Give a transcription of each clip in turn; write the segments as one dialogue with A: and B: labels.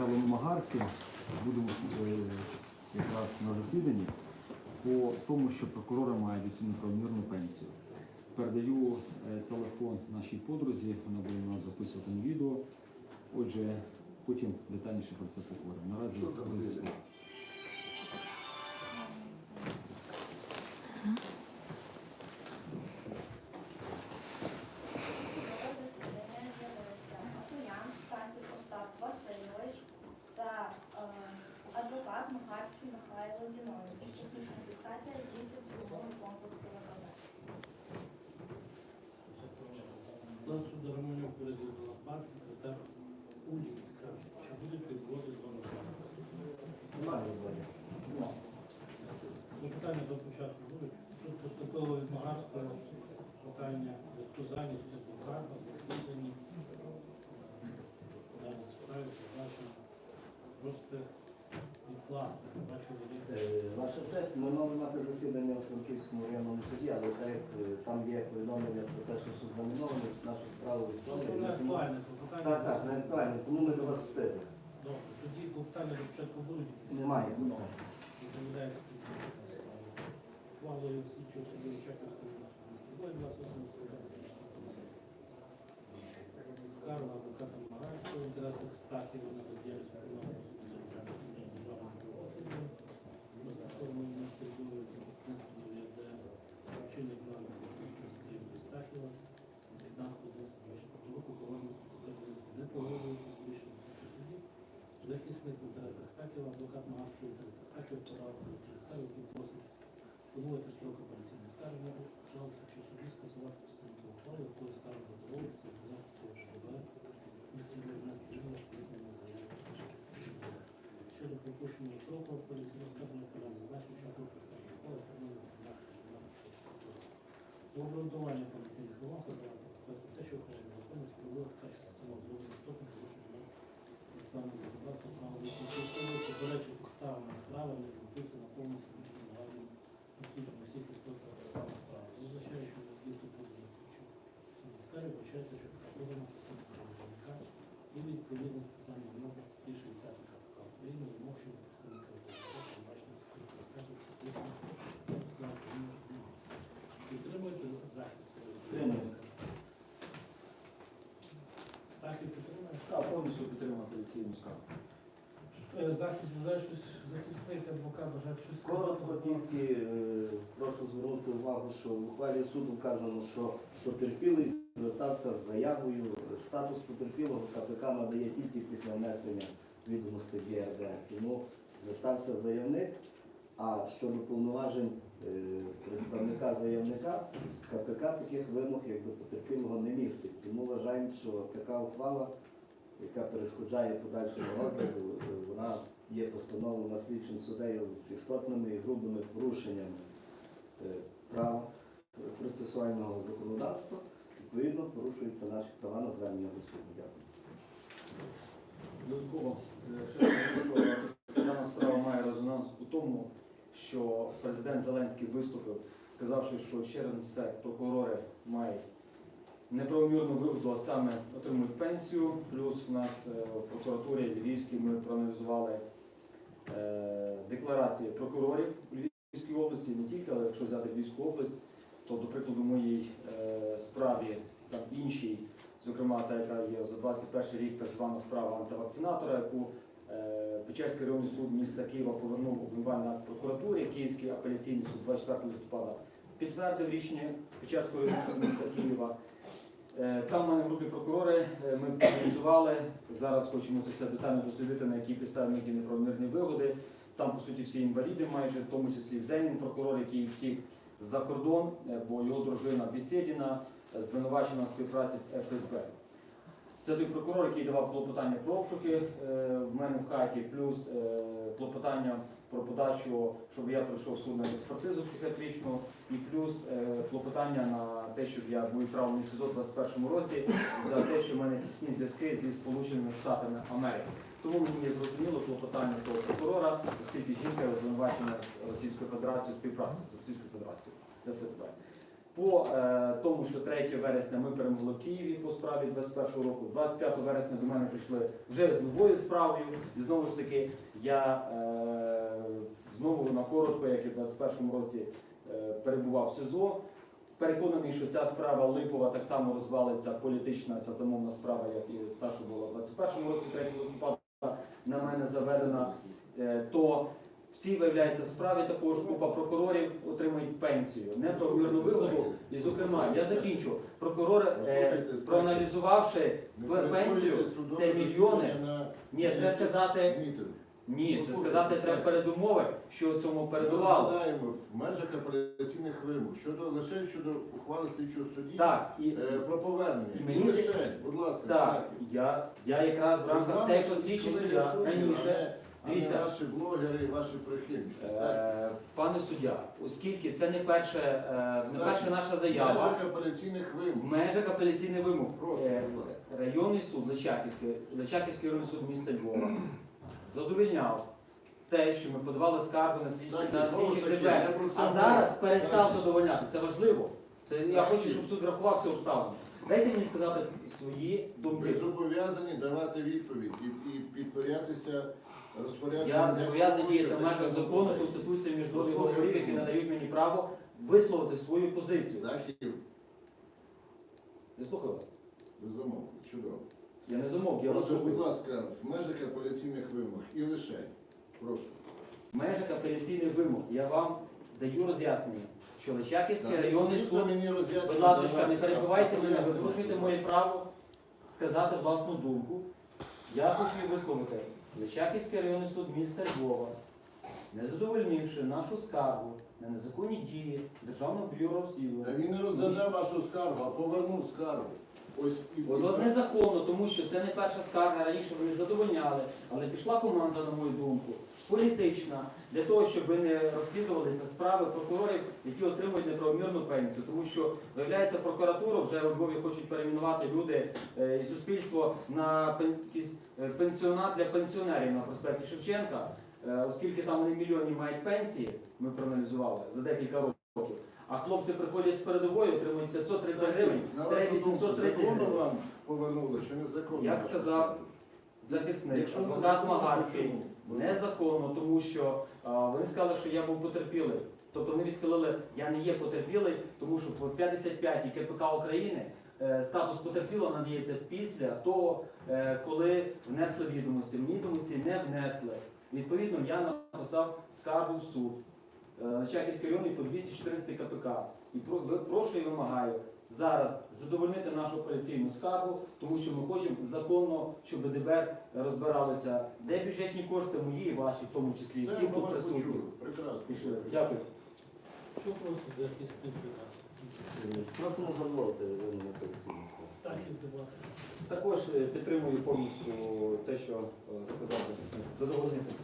A: Михайлом Магарським будемо е, якраз на засіданні по тому, що прокурори мають оцю правомірну пенсію. Передаю е, телефон нашій подрузі, вона буде у нас записувати на відео. Отже, потім детальніше про це поговоримо. Наразі
B: Технічна фіксація здійснюється комплексу
C: передала пак, секретар Улінська. Чи будуть підводи до?
D: Немає.
C: Ну, питання до початку будуть. Тут поступило від Магарського питання до зайнятості адвоката, засіданні. Далі справі призначено. Просто відкласти. Бачу, вони
D: Е, Ми мали мати засідання у Франківському районному суді, але так е, там є повідомлення про те, що суд замінований, нашу справу відправили. Так, так, не актуально, тому ми до вас встигли.
C: Добре, тоді питання до початку будуть.
D: Немає питань.
C: Відповідає Ухвалою слідчого суду Чеківського суду. 28 Скарга адвоката Маранського інтересах Стахіва на діяльність Верховного суду державного правосуддя. Розташований на території Кінської ЄД вчинник плану політичної судді Стахіва 15 року, коли не погоджуючи з рішенням слідчого суді, захисник в інтересах Стахіва, адвокат Маранського в інтересах Стахіва подав апеляційну скаргу, який просить встановити строк апеляційної скарги, справу слідчого суді скасувати постановку ухвали, якою скарга задоволиться, Щодо припущеного строку апеляційного скарження порядку зазначив, що група скарги ухвали терміну До обґрунтування апеляційних вимог вказати те, що ухвалення закону справила качество постанов зробити стопом порушення Оксана Законодавства право виконується, суперечить справи, не прописано повністю загальним дослідженням всіх істот справи. Означає, що зв'язку з подання скарі вбачається, що подана стосунку представника і відповідно спеціальні вимоги статті 60 КПК України вимог щодо представника побачення Підтримуєте захист своєї?
A: Так, повністю підтримати цю скаргу.
C: Е, Захист бажає щось, захисник, адвокат бажає щось
D: Коротко тільки е, прошу звернути увагу, що в ухвалі суду вказано, що потерпілий звертався з заявою. Статус потерпілого КПК надає тільки після внесення відомостей в Тому звертався заявник, а щодо повноважень е, представника заявника, КПК таких вимог як до потерпілого не містить. Тому вважаємо, що така ухвала, яка перешкоджає подальшому розгляду, е, вона є постановлена слідчим суддею з істотними і грубими порушеннями е, права е, процесуального законодавства. Відповідно, порушуються наші права на звернення до суду. Дякую.
A: Додатково, е, що дана справа має резонанс у тому, що президент Зеленський виступив, сказавши, що ще раз все прокурори мають неправомірну вигоду, а саме отримують пенсію. Плюс у нас е, в прокуратурі Львівській ми проаналізували декларації прокурорів у Львівській області, не тільки, але якщо взяти Львівську область, то, до прикладу, моїй е, справі там іншій, зокрема та, яка є за 21 рік, так звана справа антивакцинатора, яку е, Печерський районний суд міста Києва повернув обвинувальна прокуратурі, Київський апеляційний суд 24 листопада підтвердив рішення Печерського районного суду міста Києва. Е, Там в мене групі прокурори е, ми проаналізували. Зараз хочемо це все детально дослідити, на якій підставі які неправомірні вигоди. Там, по суті, всі інваліди, майже в тому числі Зенін, прокурор, який втік за кордон, е, бо його дружина Бісєдіна звинувачена в співпраці з ФСБ. Це той прокурор, який давав клопотання про обшуки в мене в хаті, плюс клопотання про подачу, щоб я пройшов суд на експертизу психіатричну, і плюс е, клопотання на те, щоб я був в СІЗО в 21 році за те, що в мене тісні зв'язки зі Сполученими Штатами Америки. Тому мені зрозуміло клопотання того прокурора, оскільки жінка є обвинувачена з Російською Федерацією співпраці з Російською Федерацією з ФСБ. По е, тому, що 3 вересня ми перемогли в Києві по справі 21 року, 25 вересня до мене прийшли вже з новою справою. І знову ж таки, я е, знову на коротко, як і в 21 році, перебував в СИЗО. Переконаний, що ця справа Липова так само розвалиться політична, ця замовна справа, як і та, що була в 21 році, 3 листопада, на мене заведена. Е, То в цій виявляється справі також купа прокурорів отримують пенсію, неправомірну вигоду. І, зокрема, я закінчу. Прокурори, е, проаналізувавши пенсію, це мільйони. Ні, треба сказати, ні, це сказати треба передумови, що цьому передувало.
E: Розглядаємо в межах апеляційних вимог щодо лише щодо ухвали слідчого судді
A: Так, і
E: е, про повернення.
A: І мені
E: лише, будь ласка,
A: так, я, я якраз в рамках те, що слідчий суддя раніше.
E: А не
A: Дивіться.
E: ваші блогери і ваші прихильники.
A: Е, Пане суддя, оскільки це не перше, е, не перша наша
E: В
A: заява,
E: межах апеляційних
A: в
E: вимог.
A: межах апеляційних вимог
E: Прошу,
A: е,
E: будь ласка.
A: районний суд Личаківський, Личаківський районний суд міста Львова задовільняв те, що ми подавали скаргу на слідчі
E: Так,
A: на
E: знову ж
A: слідчих
E: таки,
A: ДБР,
E: я про це
A: а зараз перестав задовольняти. Це важливо. Це я
E: Так.
A: хочу, щоб суд врахував всі обставини. Дайте мені сказати свої думки.
E: Ви зобов'язані давати відповідь і, і розпорядженню.
A: Я зобов'язаний діяти в межах закону, конституції, міжнародних договорів, які надають мені право висловити свою позицію.
E: Захів,
A: Я слухаю вас.
E: ви замовили. Чудово.
A: Я не замовк, я вас
E: будь ласка, в межах апеляційних вимог і лише. Прошу.
A: В межах апеляційних вимог я вам даю роз'яснення, що Личаківський районний суд, будь ласка, не перебивайте мене, ви порушуєте моє право сказати власну думку. Я хочу її висловити. Личаківський районний суд міста Львова, не задовольнивши нашу скаргу на незаконні дії Державного бюро
E: Та він не розглядав вашу скаргу, а повернув скаргу. Ось і
A: незаконно, тому що це не перша скарга, раніше вони задовольняли, але пішла команда, на мою думку, політична, для того, щоб не розслідувалися справи прокурорів, які отримують неправомірну пенсію. Тому що, виявляється, прокуратуру вже у Львові хочуть перейменувати люди е, і суспільство на е, пенсіонат для пенсіонерів на проспекті Шевченка, Е, оскільки там вони мільйонні мають пенсії, ми проаналізували за декілька років. А хлопці приходять з передової, отримують 530 гривень,
E: На
A: та
E: вашу думку,
A: 830
E: законно
A: гривень.
E: вам повернули чи незаконно?
A: Як сказав захисник,
E: Якщо
A: адвокат
E: незаконно,
A: Магарський,
E: чому?
A: незаконно, тому що а, вони сказали, що я був потерпілий. Тобто вони відхилили, я не є потерпілий, тому що по 55 і КПК України е, статус потерпілого надається після того, е, коли внесли відомості. Мені відомості не внесли. Відповідно, я написав скаргу в суд. Е, На Чаківський район по 214 КПК. І прошу і вимагаю зараз задовольнити нашу апеляційну скаргу, тому що ми хочемо законно, щоб ДБР розбиралося, де бюджетні кошти мої і ваші, в тому числі,
E: Це
A: всі тут присутні.
E: Прекрасно.
A: Дякую.
C: Що просто захисник видати?
D: Просимо замовити вину на апеляційну скаргу.
A: Також е, підтримую повністю те, що е, сказав захисник. Задовольнити.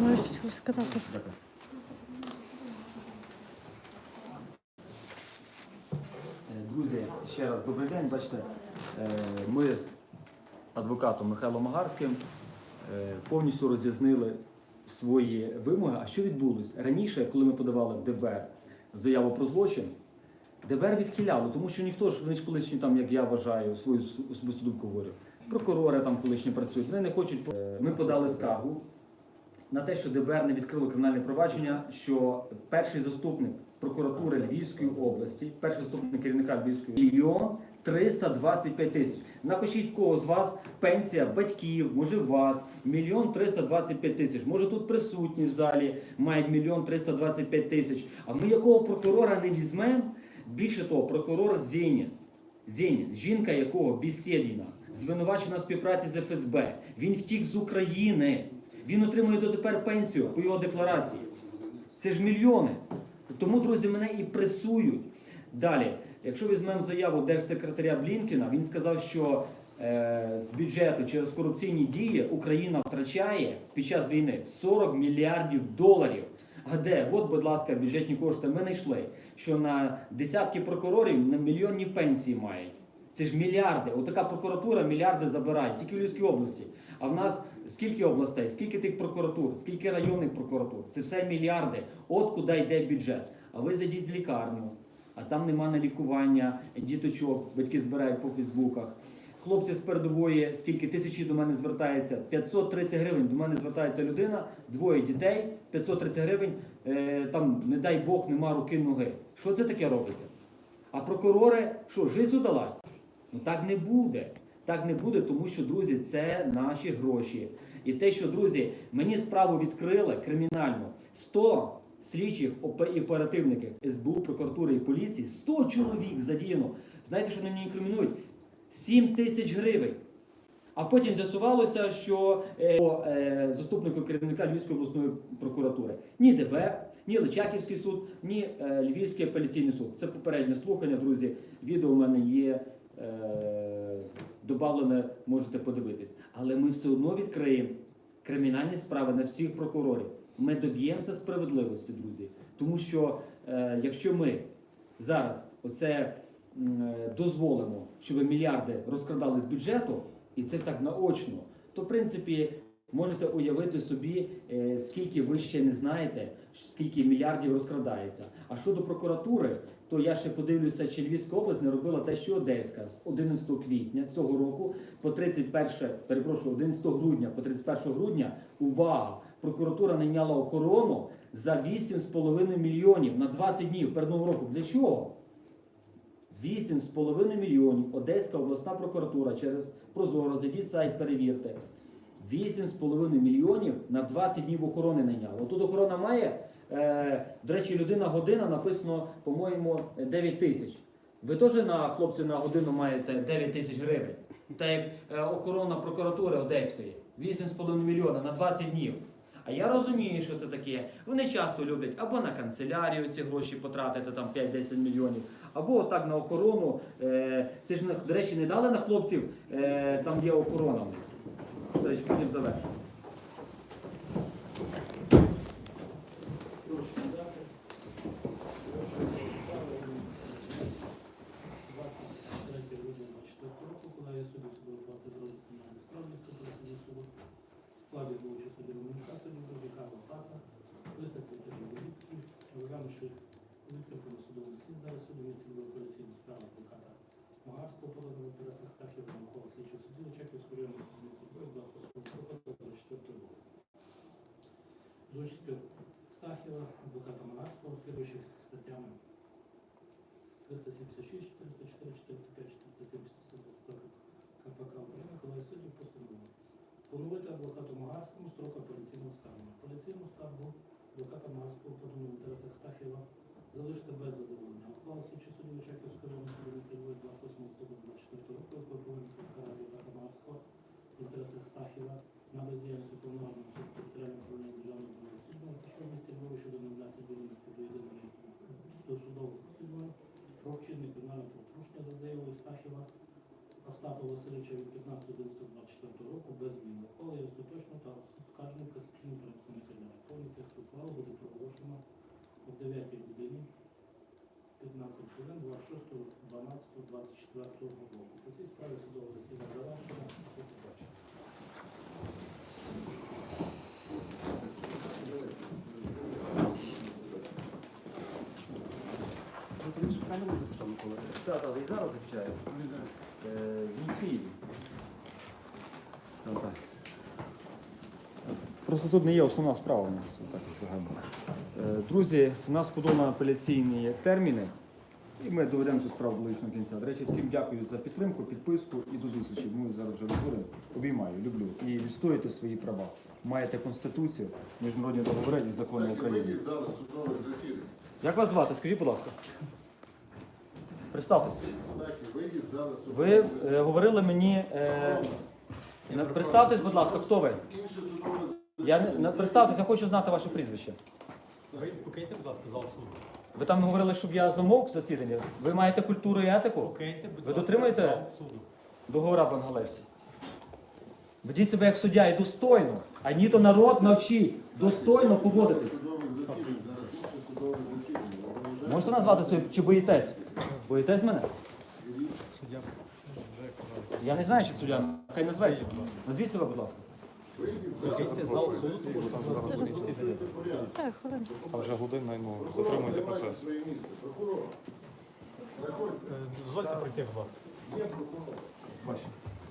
F: Можеш щось сказати?
A: Е, Друзі, ще раз добрий день. Бачите, е, ми з адвокатом Михайлом Магарським е, повністю роз'яснили свої вимоги. А що відбулось? Раніше, коли ми подавали в ДБР заяву про злочин, ДБР відхиляло, тому що ніхто ж, вони ж колишні, там, як я вважаю, свою особисту думку говорю. Прокурори там колишні працюють, вони не хочуть. Ми подали скаргу на те, що ДБР не відкрило кримінальне провадження, що перший заступник прокуратури Львівської області, перший заступник керівника Львівської мільйон 325 тисяч. Напишіть в кого з вас пенсія батьків, може вас, мільйон 325 тисяч. Може тут присутні в залі мають мільйон 325 тисяч. А ми якого прокурора не візьмемо? Більше того, прокурор Зенін. Зенін, жінка якого Бісєдіна, звинувачена в співпраці з ФСБ. Він втік з України. Він отримує дотепер пенсію по його декларації. Це ж мільйони. Тому, друзі, мене і пресують. Далі, якщо візьмемо заяву держсекретаря Блінкіна, він сказав, що е, з бюджету через корупційні дії Україна втрачає під час війни 40 мільярдів доларів. А де? От, будь ласка, бюджетні кошти ми знайшли, що на десятки прокурорів на мільйонні пенсії мають. Це ж мільярди. Отака прокуратура мільярди забирає, тільки в Львівській області. А в нас скільки областей, скільки тих прокуратур, скільки районних прокуратур. Це все мільярди. От куди йде бюджет. А ви зайдіть в лікарню, а там нема на лікування діточок, батьки збирають по фейсбуках. Хлопці з передової, скільки тисячі до мене звертається, 530 гривень. До мене звертається людина, двоє дітей, 530 гривень. Е, там, не дай Бог, нема руки ноги. Що це таке робиться? А прокурори, що, жизнь удалась? Ну так не буде. Так не буде, тому що, друзі, це наші гроші. І те, що, друзі, мені справу відкрили кримінальну 100 слідчих і оперативників СБУ, прокуратури і поліції, 100 чоловік задіяно. Знаєте, що вони мені інкримінують? 7 тисяч гривень. А потім з'ясувалося, що е, е, заступнику керівника Львівської обласної прокуратури ні ДБР, ні Личаківський суд, ні е, Львівський апеляційний суд. Це попереднє слухання, друзі. Відео у мене є. Е, добавлене, можете подивитись. Але ми все одно відкриємо кримінальні справи на всіх прокурорів. Ми доб'ємося справедливості, друзі. Тому що е, якщо ми зараз оце е, дозволимо, щоб мільярди розкрадали з бюджету, і це так наочно, то в принципі можете уявити собі, е, скільки ви ще не знаєте, скільки мільярдів розкрадається. А щодо прокуратури, то я ще подивлюся, чи Львівська область не робила те, що Одеська з 11 квітня цього року по 31, перепрошую, 11 грудня по 31 грудня. Увага! Прокуратура найняла охорону за 8,5 мільйонів на 20 днів перед новим роком. Для чого? 8,5 мільйонів. Одеська обласна прокуратура через Прозоро, зайдіть сайт, перевірте. 8,5 мільйонів на 20 днів охорони найняли. Отут охорона має, до речі, людина година написано, по-моєму, 9 тисяч. Ви теж на хлопці на годину маєте 9 тисяч гривень. Та як е, охорона прокуратури Одеської 8,5 мільйона на 20 днів. А я розумію, що це таке. Вони часто люблять або на канцелярію ці гроші потратити там 5-10 мільйонів, або отак на охорону. Е, це ж до речі, не дали на хлопців, е, там є охорона. До речі, потім завершу.
C: Прошу надати. Прошу 23 грудня 24 року, коли я суду судової плати з розвитку кримінальних справ Львівського апеляційного суду, в складі головуючого судді Романюка судді Карла Паца, Лисак Петро Левіцький, розглянувши відкрито на судовий слід, зараз суду місті Львова апеляційну справу адвоката Магарського поданого в інтересах Стахіва Микола слідчого судді Очаківського районного суду міста Львова 28 24 року. З Стахіва, адвоката Магарського, керуючих статтями 376, 404, 405, 470 КПК України, коли суддів постановив. Поновити адвокату Магарському строк апеляційного скаргу. Апеляційну скаргу адвоката Магарського поданого в інтересах Стахіва залишити без задоволення. Ухвала слідчі судді Очаківського районного суду міста 28 листопада 24 року проведення скарги адвоката Магарського в інтересах Стахіва на бездіяльність уповноваженого суду територіального управління державного розслідування та що місті Львові щодо невнесення відомості до єдиного до судового розслідування про вчинення кримінального правопорушення за заявою Стахіва Остапа Васильовича від 15.11.24 року без змін. Ухвали є остаточно та оскаржено касаційним порядком матеріалу. Повний текст ухвали буде проголошено о 9 годині 15 хвилин 26.12.24 року. По цій справі судове засідання завершено. До побачення.
A: Так, так, і зараз захищаю. Е, Він в Києві. Так. Просто тут не є основна справа у нас так загально. Е, Друзі, у нас подано апеляційні терміни, і ми доведемо цю справу до логічного кінця. До речі, всім дякую за підтримку, підписку і до зустрічі. Ми зараз вже виходимо. Обіймаю, люблю. І відстоюйте свої права. Маєте конституцію, міжнародні договори і закони України. Як вас звати? Скажіть, будь ласка. Представтеся.
E: Вийдіть
A: Ви е, говорили мені. Е, на- представтесь, будь ласка, хто ви? Я не на- представтесь, я хочу знати ваше прізвище.
G: Ви покиньте, будь ласка, зал суду.
A: Ви там говорили, щоб я замовк засідання. Ви маєте культуру і етику?
G: Покиньте, будь
A: Ви
G: ласка,
A: дотримуєте?
G: зал суду.
A: Договора Бенгалевські. Ведіть себе як суддя і достойно. А ні то народ навчіть достойно поводитись.
E: Зараз інше судове засідання.
A: Можете назвати це чи боїтесь? Боїтесь мене?
G: Суддя.
A: Я не знаю, чи суддя. Хай назветься. Назвіть себе, будь ласка.
G: Зал суду, тому що там зараз буде засідання.
F: Так, хвилин.
H: А вже година, ну, затримуйте процес.
G: Е, Дозвольте прийти, будь ласка.
E: Є прокурор.
G: Бачите.